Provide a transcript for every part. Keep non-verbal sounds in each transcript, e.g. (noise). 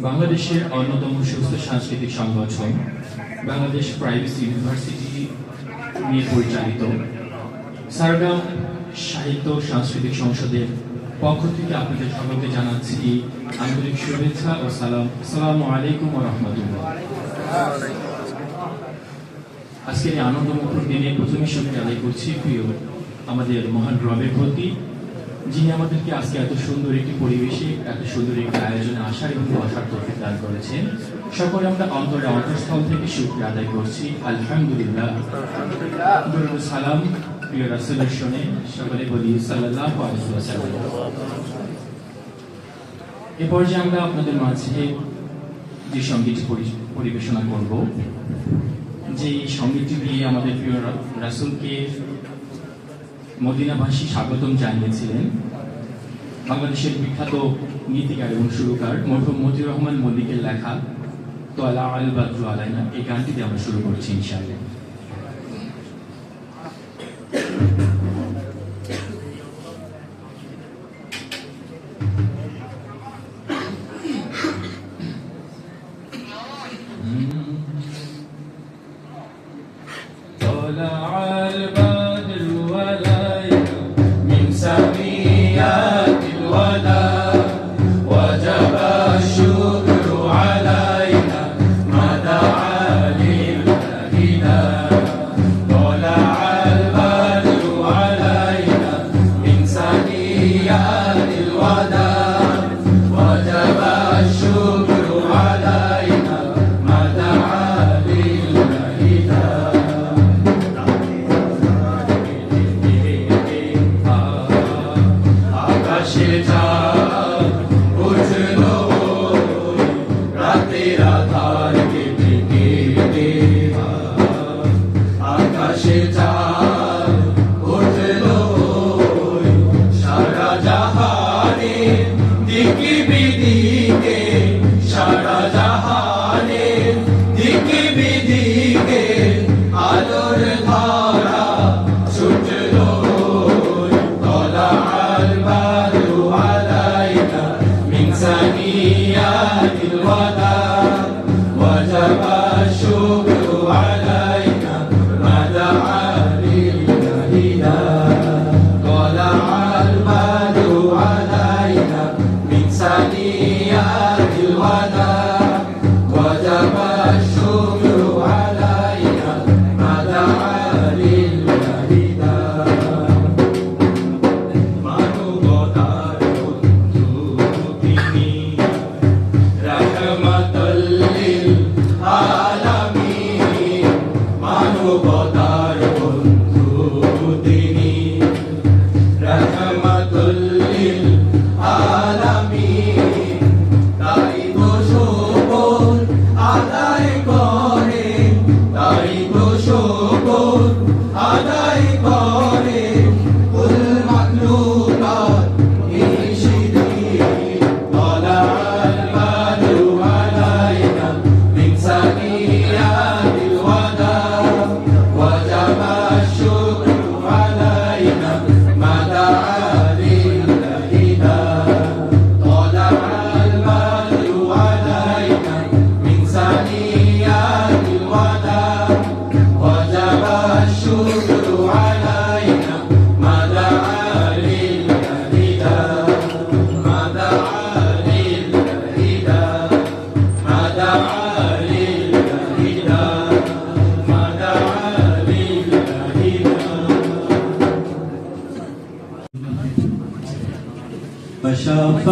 বাংলাদেশের অন্যতম সুস্থ সাংস্কৃতিক সংগঠন বাংলাদেশ প্রাইভেট ইউনিভার্সিটি নিয়ে পরিচালিত সারগাম সাহিত্য সাংস্কৃতিক সংসদের পক্ষ থেকে আপনাদের সকলকে জানাচ্ছি আন্তরিক শুভেচ্ছা ও সালাম। সালাম আলাইকুম রহমতুল্লাহ। আজকের এই আনন্দমুখর দিনে প্রথমে সঙ্গে আদায় করছি প্রিয় আমাদের মহান রবের প্রতি। যিনি আমাদেরকে আজকে এত সুন্দর একটি পরিবেশে, এত সুন্দর একটি আয়োজনে আসার এবং বসার তৌফিক দান করেছেন। সকলে আমরা অন্তরে অন্তঃস্থল থেকে শুক্রিয়া আদায় করছি। আলহামদুলিল্লাহ। সালাম, প্রিয় রাসূলের শোনে সকলে বলি আলাইহি এ পর্যায়ে আমরা আপনাদের মাঝে যে সঙ্গীতটি পরি- পরিবেশনা করব যে সঙ্গীতটি দিয়ে আমাদের প্রিয় রাসূলকে মদিনাবাসী স্বাগতম জানিয়েছিলেন। বাংলাদেশের বিখ্যাত গীতিকার এবং সুরকার মরহুম মতিউর রহমান মল্লিকের লেখা তোয়ালা আল বাদ্রু আলাইনা, এই গানটিতে আমরা শুরু করছি ইনশাআল্লাহ।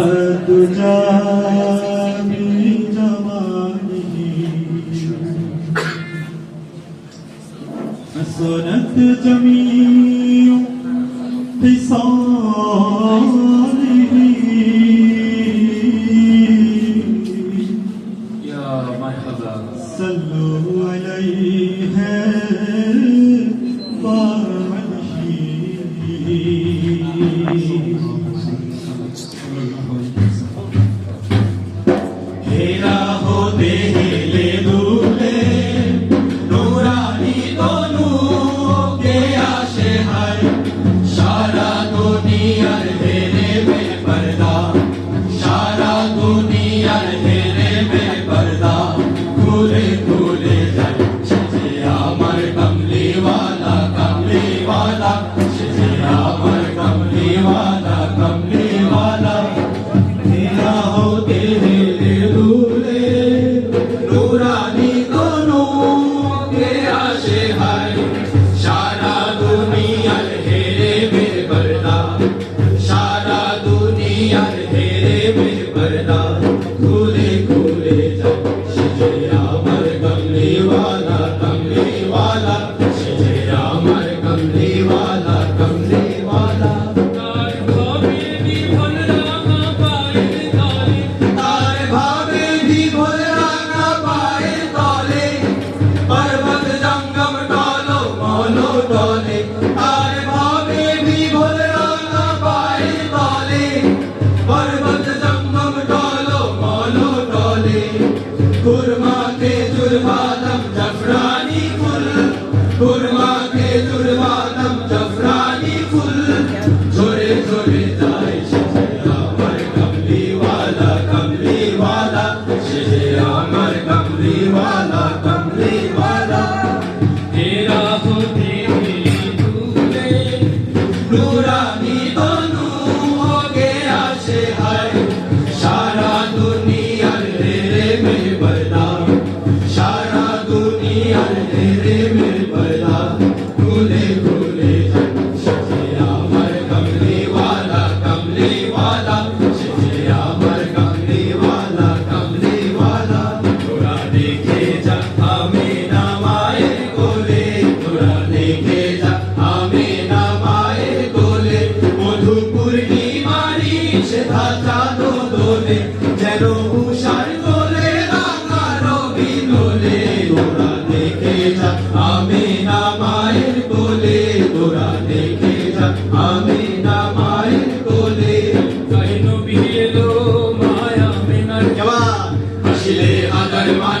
فشاف الدجى بجماله حسنت جميع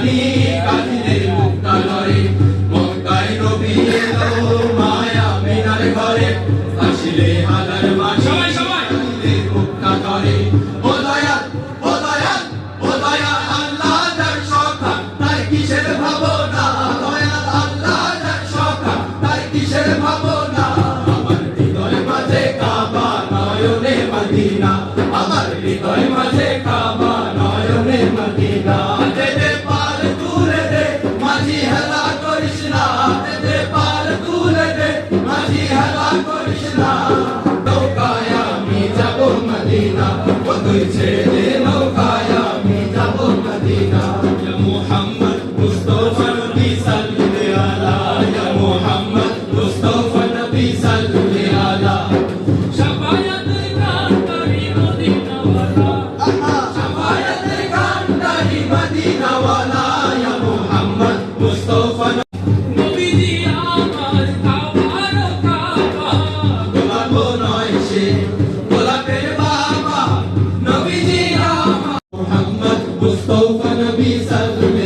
caminho. مصطفى النبي صلي على يا محمد مصطفى النبي صلي على شفاعتك انتي مدينه ولا شفاعتك انتي مدينه ولا يا محمد مصطفى Mustafa Nabi Sallallahu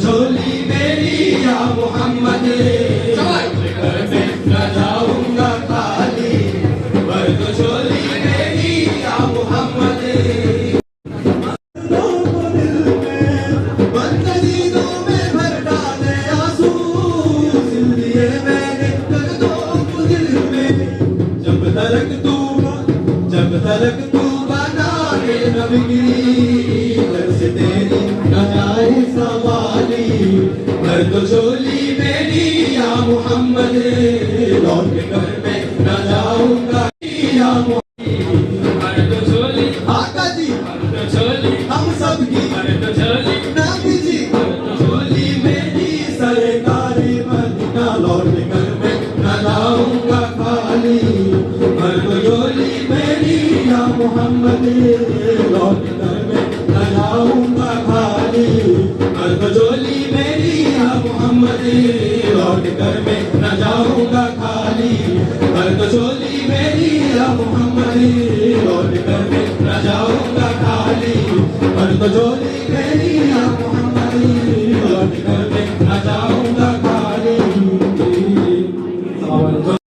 저는 好 (laughs)